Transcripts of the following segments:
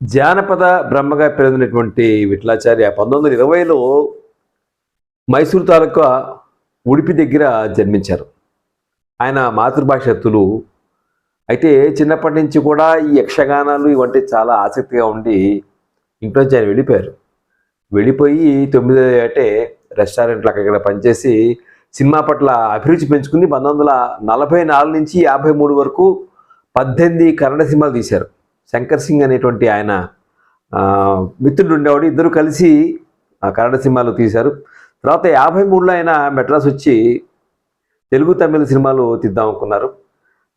జానపద బ్రహ్మగా పేరొందినటువంటి విఠలాచార్య పంతొమ్మిది వందల ఇరవైలో మైసూరు తాలూకా ఉడిపి దగ్గర జన్మించారు. ఆయన మాతృభాష తులు అయితే చిన్నప్పటి నుంచి కూడా ఈ యక్షగానాలు ఇవంటే చాలా ఆసక్తిగా ఉండి ఇంట్లో ఆయన వెళ్ళిపోయారు. వెళ్ళిపోయి తొమ్మిది అంటే రెస్టారెంట్లు అక్కడ పనిచేసి సినిమా పట్ల అభిరుచి పెంచుకుని పంతొమ్మిది వందల నలభై నాలుగు నుంచి యాభై మూడు వరకు పద్దెనిమిది కన్నడ సినిమాలు తీశారు. శంకర్ సింగ్ అనేటువంటి ఆయన మిత్రుడు ఉండేవాడు. ఇద్దరు కలిసి ఆ కన్నడ సినిమాలు తీశారు. తర్వాత యాభై మూడులో ఆయన మెడ్రాస్ వచ్చి తెలుగు తమిళ సినిమాలు తీద్దాం అనుకున్నారు.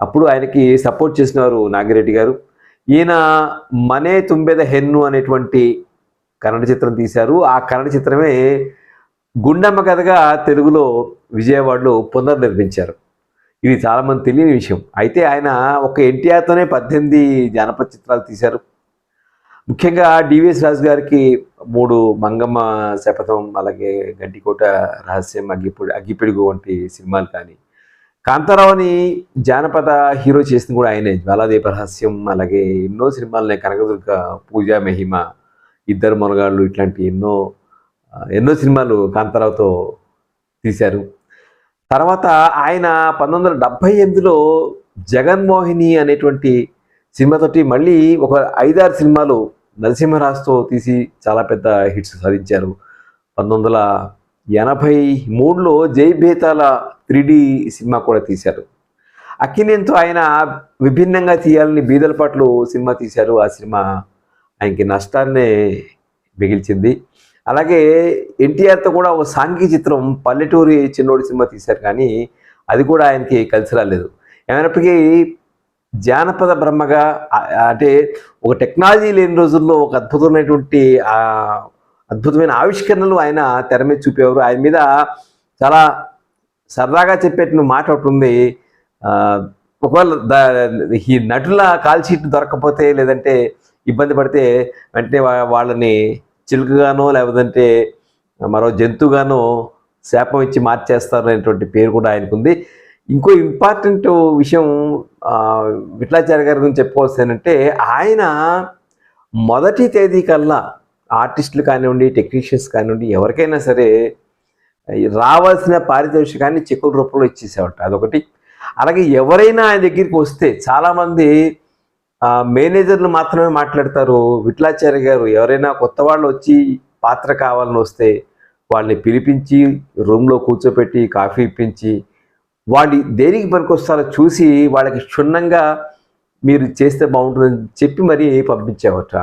అప్పుడు ఆయనకి సపోర్ట్ చేసినారు నాగిరెడ్డి గారు. ఈయన మనే తుంబెద హెన్ను అనేటువంటి కన్నడ చిత్రం తీశారు. ఆ కన్నడ చిత్రమే గుండమ్మ కథగా తెలుగులో విజయవాడలో పునర్నిర్మించారు. ఇది చాలామంది తెలియని విషయం. అయితే ఆయన ఒక ఎన్టీఆర్తోనే పద్దెనిమిది జానపద చిత్రాలు తీశారు. ముఖ్యంగా డివిఎస్ రాజు గారికి మూడు మంగమ్మ శపథం అలాగే గడ్డికోట రహస్యం అగ్గిపొడి అగ్గిపిడుగు వంటి సినిమాలు కానీ కాంతారావుని జానపద హీరో చేసింది కూడా ఆయనే. జ్వాలాదీప రహస్యం అలాగే ఎన్నో సినిమాలనే కనకదుర్గ పూజా మహిమ ఇద్దరు మొనగాళ్ళు ఇట్లాంటి ఎన్నో ఎన్నో సినిమాలు కాంతారావుతో తీశారు. తర్వాత ఆయన పంతొమ్మిది వందల డెబ్భై ఎనిమిదిలో జగన్మోహిని అనేటువంటి సినిమాతోటి మళ్ళీ ఒక ఐదారు సినిమాలు నరసింహరాజుతో తీసి చాలా పెద్ద హిట్స్ సాధించారు. పంతొమ్మిది వందల ఎనభై మూడులో జై బేతాల త్రీ సినిమా కూడా తీశారు. అక్కినేనితో ఆయన విభిన్నంగా తీయాలని బీదలపాట్లు సినిమా తీశారు. ఆ సినిమా ఆయనకి నష్టాన్నే మిగిల్చింది. అలాగే ఎన్టీఆర్తో కూడా ఒక సాంఘిక చిత్రం పల్లెటూరి చిన్నోడి సినిమా తీశారు కానీ అది కూడా ఆయనకి కలిసి రాలేదు ఏమైనప్పటికీ జానపద బ్రహ్మగా అంటే ఒక టెక్నాలజీ లేని రోజుల్లో ఒక అద్భుతమైనటువంటి అద్భుతమైన ఆవిష్కరణలు ఆయన తెర మీద చూపేవారు. ఆయన మీద చాలా సరదాగా చెప్పేట మాట ఒకటి ఉంది. ఒకవేళ ఈ నటుల కాల్ షీట్ దొరకకపోతే లేదంటే ఇబ్బంది పడితే వెంటనే వాళ్ళని చిలుకగానో లేకపోతే మరో జంతువుగానో శాపం ఇచ్చి మార్చేస్తారు అనేటువంటి పేరు కూడా ఆయనకుంది. ఇంకో ఇంపార్టెంట్ విషయం విఠలాచార్య గారి గురించి చెప్పుకోవాల్సి ఏంటంటే ఆయన మొదటి తేదీ కల్లా ఆర్టిస్టులు కానివ్వండి టెక్నీషియన్స్ కానివ్వండి ఎవరికైనా సరే రావాల్సిన పారితోషికాన్ని చెక్కుల రూపంలో ఇచ్చేసేవాట అదొకటి. అలాగే ఎవరైనా ఆయన దగ్గరికి వస్తే చాలామంది మేనేజర్లు మాత్రమే మాట్లాడతారు. విఠలాచార్య గారు ఎవరైనా కొత్త వాళ్ళు వచ్చి పాత్ర కావాలని వస్తే వాళ్ళని పిలిపించి రూమ్లో కూర్చోపెట్టి కాఫీ ఇప్పించి వాళ్ళు దేనికి పనికొస్తారో చూసి వాళ్ళకి క్షుణ్ణంగా మీరు చేస్తే బాగుంటుందని చెప్పి మరీ పంపించేవట